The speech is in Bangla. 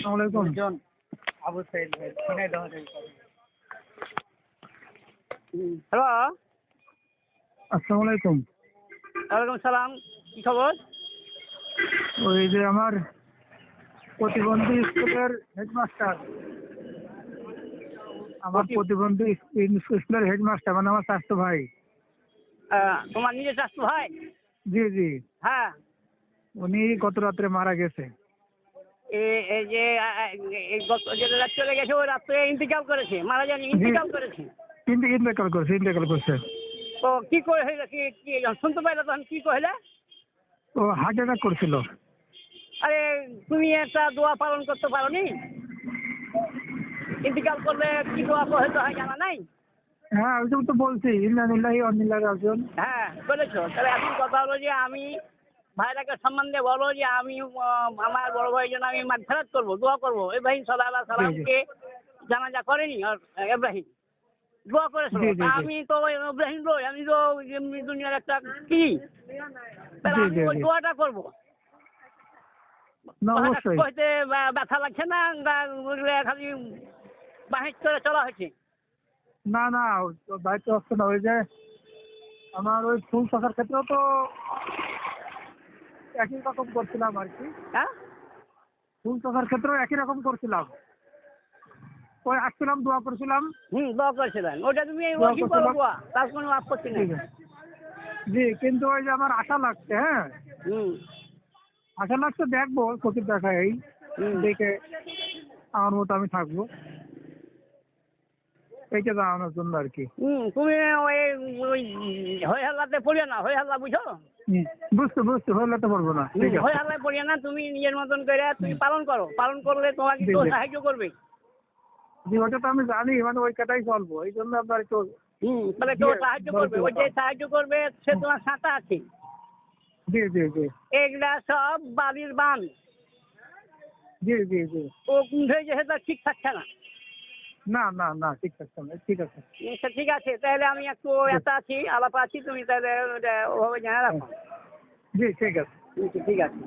আসসালামু আলাইকুম। আবু সাইদ ভাই শুনে দাও হ্যালো। আসসালামু আলাইকুম। ওয়ালাইকুম সালাম কি খবর? ওই যে আমার প্রতিবন্ধী স্কুলের হেডমাস্টার। আমার প্রতিবন্ধী স্কুল- স্কুলের হেডমাস্টার মানে আমার স্বাস্থ্য ভাই। তোমার নিজের স্বাস্থ্য ভাই? জি জি। হ্যাঁ। উনি গত রাত্রে মারা গেছে। এই যে এই গত যে রাত চলে গেছে ওই রাত্রে ইন্তিকাল করেছে মারা যায়নি ইন্তিকাল করেছে। ইন্তেকাল করছে ইন্তেকাল করছে। তো কি করে হইল কি কি শুনতে পাইলে তখন কি কইলে? ও হার্ট অ্যাটাক করছিল। আরে তুমি একটা দোয়া পালন করতে পারো নি ইন্তিকাল করলে কি দোয়া হইতে হয় জানা নাই? হ্যাঁ ওই তো বলছি ইন্দানিল্লাহি অনিল্লাহি রাজন হ্যাঁ বলেছ। তাহলে এখন কথা হলো যে আমি ভাইটাকে সম্মান দিয়ে বলো যে আমি আমার বড় ভাইয়ের জন্য আমি মাগফিরাত করব দোয়া করব। ইব্রাহিম সাল্লাহ সালামকে জানাজা করেনি আর ইব্রাহিম দোয়া করেছিল জি। আমি তো ওই ইব্রাহিম নই আমি তো দুনিয়ার একটা কি। তাহলে আমি ওই দোয়াটা করব। কইতে ব্যথা লাগছে না খালি বাহির করে চলা হয়েছে? না না দায়িত্ব হচ্ছে না ওই যে আমার ওই ফুল চাষার ক্ষেত্রেও তো একই রকম করছিলাম আর কি। হ্যাঁ? ফুল চাষার ক্ষেত্রেও একই রকম করছিলাম। ওই আসছিলাম দোয়া করছিলাম। হুম দোয়া করেছিলেন ওটা তুমি ওই। দোয়া তার কোনো আপত্তি নেই। জি কিন্তু ওই যে আমার আশা লাগছে হ্যাঁ? হুম। আশা লাগছে দেখব চোখের দেখা এই হুম। দেখে আমার মতো আমি থাকব। এইটা জানানোর জন্য আর কি। হুম তুমি ওই ওই হই হাল্লাতে পড়িও না হই হাল্লা বুঝো বুঝতে বুঝতে হলে তো পারব না হই হাল্লায় পড়িও না তুমি নিজের মতন করে তুমি পালন করো পালন করলে তোমাকে তো সাহায্য করবে। জি ওটা তো আমি জানি মানে ওই কথাই চলবো এই জন্য আপনার একটু তাহলে কেউ সাহায্য করবে ওই যে সাহায্য করবে সে তোমার সাঁতা আছে। জি জি জি। এগুলা সব বাড়ির বান। জি জি জি। ও কুণ্ঠে যেহেতু ঠিক থাকছে না। না না না ঠিক আছে ঠিক আছে। আচ্ছা, ঠিক আছে তাহলে আমি একটু এত আছি আলাপ আছি তুমি তাহলে ওভাবে জানা রাখো। জি ঠিক আছে। ঠিক আছে।